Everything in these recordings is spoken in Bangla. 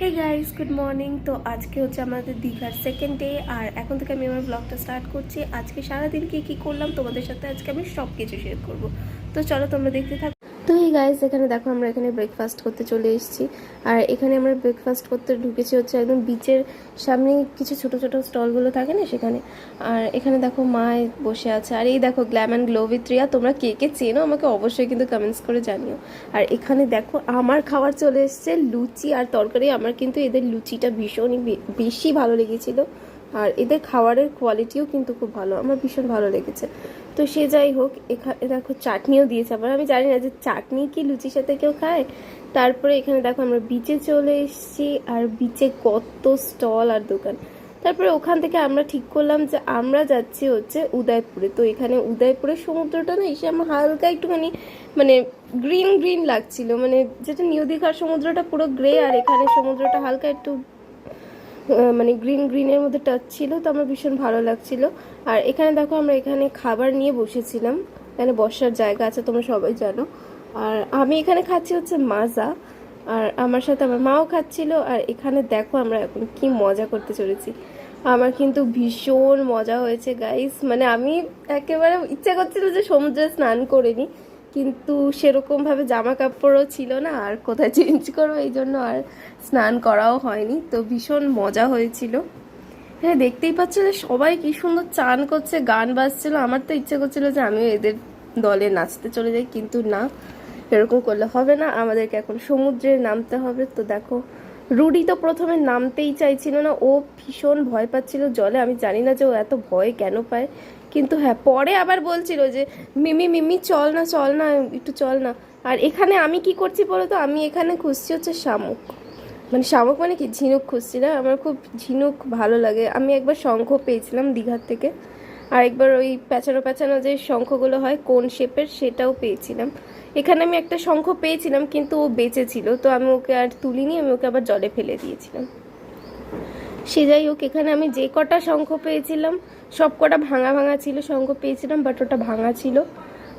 হে গাইস গুড মর্নিং তো আজকে হচ্ছে আমাদের দীঘার সেকেন্ড ডে আর এখন থেকে আমি আমার ব্লগটা স্টার্ট করছি। আজকে সারাদিন কি কি করলাম তোমাদের সাথে আজকে আমি সব কিছু শেয়ার করব। তো চলো তোমরা দেখতে থাকো। তো এই গাইস এখানে দেখো আমরা এখানে ব্রেকফাস্ট করতে চলে এসেছি। আর এখানে আমরা ব্রেকফাস্ট করতে ঢুকেছি হচ্ছে একদম বিচের সামনে, কিছু ছোট ছোট স্টলগুলো থাকে না সেখানে। আর এখানে দেখো মা বসে আছে। আর এই দেখো glam and glow with Riya, তোমরা কে কে চেনো আমাকে অবশ্যই কিন্তু কমেন্টস করে জানিও। আর এখানে দেখো আমার খাবার চলে এসছে, লুচি আর তরকারি। আমার কিন্তু এদের লুচিটা ভীষণই বেশি ভালো লেগেছিল। আর এদের খাবারের কোয়ালিটিও কিন্তু খুব ভালো। আমার ভীষণ ভালো লেগেছে। তো সে যাই হোক এখানে দেখো চাটনিও দিয়েছে। আবার আমি জানি না যে চাটনি কি লুচির সাথে কেউ খায়? তারপরে এখানে দেখো আমরা বিচে চলে এসেছি আর বিচে কত স্টল আর দোকান। তারপরে ওখান থেকে আমরা ঠিক করলাম যে আমরা যাচ্ছি হচ্ছে উদয়পুরে। তো এখানে উদয়পুরের সমুদ্রটা না এসে আমার হালকা একটুখানি মানে গ্রিন গ্রিন লাগছিল। মানে যেটা নিউ দীঘার সমুদ্রটা পুরো গ্রে আর এখানে সমুদ্রটা হালকা একটু মানে গ্রিন গ্রিনের মধ্যে টাচ ছিল, তো আমার ভীষণ ভালো লাগছিল। আর এখানে দেখো আমরা এখানে খাবার নিয়ে বসেছিলাম। এখানে বসার জায়গা আছে, তোমরা সবাই জানো। আর আমি এখানে খাচ্ছি হচ্ছে মাজা। আর আমার সাথে আমার মাও খাচ্ছিল। আর এখানে দেখো আমরা এখন কি মজা করতে চলেছি। আমার কিন্তু ভীষণ মজা হয়েছে গাইস মানে আমি একেবারে ইচ্ছা করছিল যে সমুদ্রে স্নান করে নিই। কিন্তু সেরকমভাবে জামা কাপড়ও ছিল না, আর কোথায় চেঞ্জ করব এই জন্য আর স্নান করাও হয়নি। তো ভীষণ মজা হয়েছিল। হ্যাঁ দেখতেই পাচ্ছ যে সবাই কি সুন্দর চান করছে, গান বাজছিল। আমার তো ইচ্ছে করছিল যে আমিও এদের দলে নাচতে চলে যাই, কিন্তু না, এরকম করলে হবে না। আমাদেরকে এখন সমুদ্রে নামতে হবে। তো দেখো রুডি তো প্রথমে নামতেই চাইছিল না। ও ভীষণ ভয় পাচ্ছিল জলে। আমি জানি না যে ও এত ভয় কেন পায়। কিন্তু হ্যাঁ পরে আবার বলছিল যে, মিমি মিমি, চল না চল না, একটু চল না। আর এখানে আমি কি করছি বলো তো? আমি এখানে খুঁজছি হচ্ছে শামুক। মানে শামুক মানে কি? ঝিনুক খুঁজছিলাম আমার খুব ঝিনুক ভালো লাগে। আমি একবার শঙ্খ পেয়েছিলাম দীঘার থেকে। আর একবার ওই প্যাঁচানো প্যাঁচানো যে শঙ্খগুলো হয়, কোন শেপের সেটাও পেয়েছিলাম। এখানে আমি একটা শঙ্খ পেয়েছিলাম, কিন্তু ও বেঁচে ছিল তো আমি ওকে আর তুলিনি, আমি ওকে আবার জলে ফেলে দিয়েছিলাম। সে যাই হোক, এখানে আমি যে কটা শঙ্খ পেয়েছিলাম, সব কটা ভাঙা ভাঙা ছিল, শঙ্খ পেয়েছিলাম বাট ওটা ভাঙা ছিল।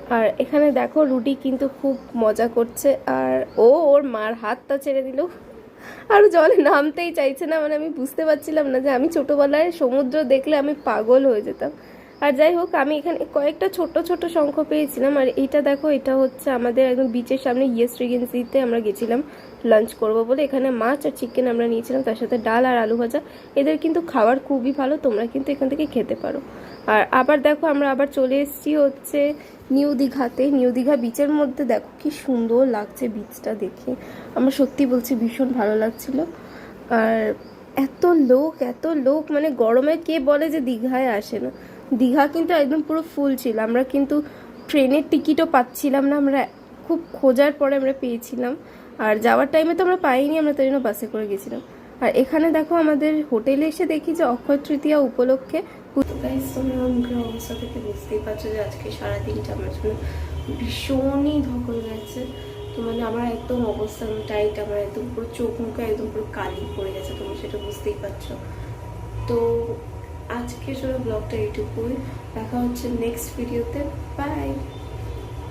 আর এখানে দেখো, রুটি কিন্তু খুব মজা করছে। আর ও ওর মার হাতটা ছেড়ে দিল। আর জলে নামতেই চাইছে না মানে আমি বুঝতে পারছিলাম না যে আমি ছোটোবেলায় সমুদ্র দেখলে আমি পাগল হয়ে যেতাম। আর যাই হোক, আমি এখানে কয়েকটা ছোট ছোট শঙ্খ পেয়েছিলাম। আর এটা দেখো, এটা হচ্ছে আমাদের একদম বিচের সামনে ইয়েস রিগেন্সিতে আমরা গেছিলাম লাঞ্চ করব বলে। এখানে মাছ আর চিকেন আমরা নিয়েছিলাম, তার সাথে ডাল আর আলু ভাজা। এদের কিন্তু খাবার খুবই ভালো, তোমরা কিন্তু এখান থেকে খেতে পারো। আর আবার দেখো, আমরা আবার চলে এসেছি হচ্ছে নিউ দীঘাতে। নিউ দীঘা বিচের মধ্যে দেখো কি সুন্দর লাগছে বিচটা দেখে। আমার সত্যি বলছি ভীষণ ভালো লাগছিল। আর এত লোক এত লোক মানে গরমে কে বলে যে দীঘায় আসে না। দীঘা কিন্তু একদম পুরো ফুল ছিল। আমরা কিন্তু ট্রেনের টিকিটও পাচ্ছিলাম না, আমরা খুব খোঁজার পরে আমরা পেয়েছিলাম। আর যাওয়ার টাইমে তো আমরা পাইনি, আমরা তাই জন্য বাসে করে গেছিলাম। আর এখানে দেখো আমাদের হোটেলে এসে দেখি যে অক্ষয় তৃতীয়া উপলক্ষে তোমরা মুখের অবস্থা থেকে বুঝতেই পারছ যে আজকে সারাদিনটা আমার জন্য ভীষণই ধকল গেছে তো মানে আমার একদম অবস্থা টাইট আমার একদম পুরো চোখ মুখে একদম পুরো কালি পড়ে গেছে, তোমরা সেটা বুঝতেই পারছ। তো আজকের জন্য ব্লগটা এইটুকুই। দেখা হচ্ছে নেক্সট ভিডিওতে বাই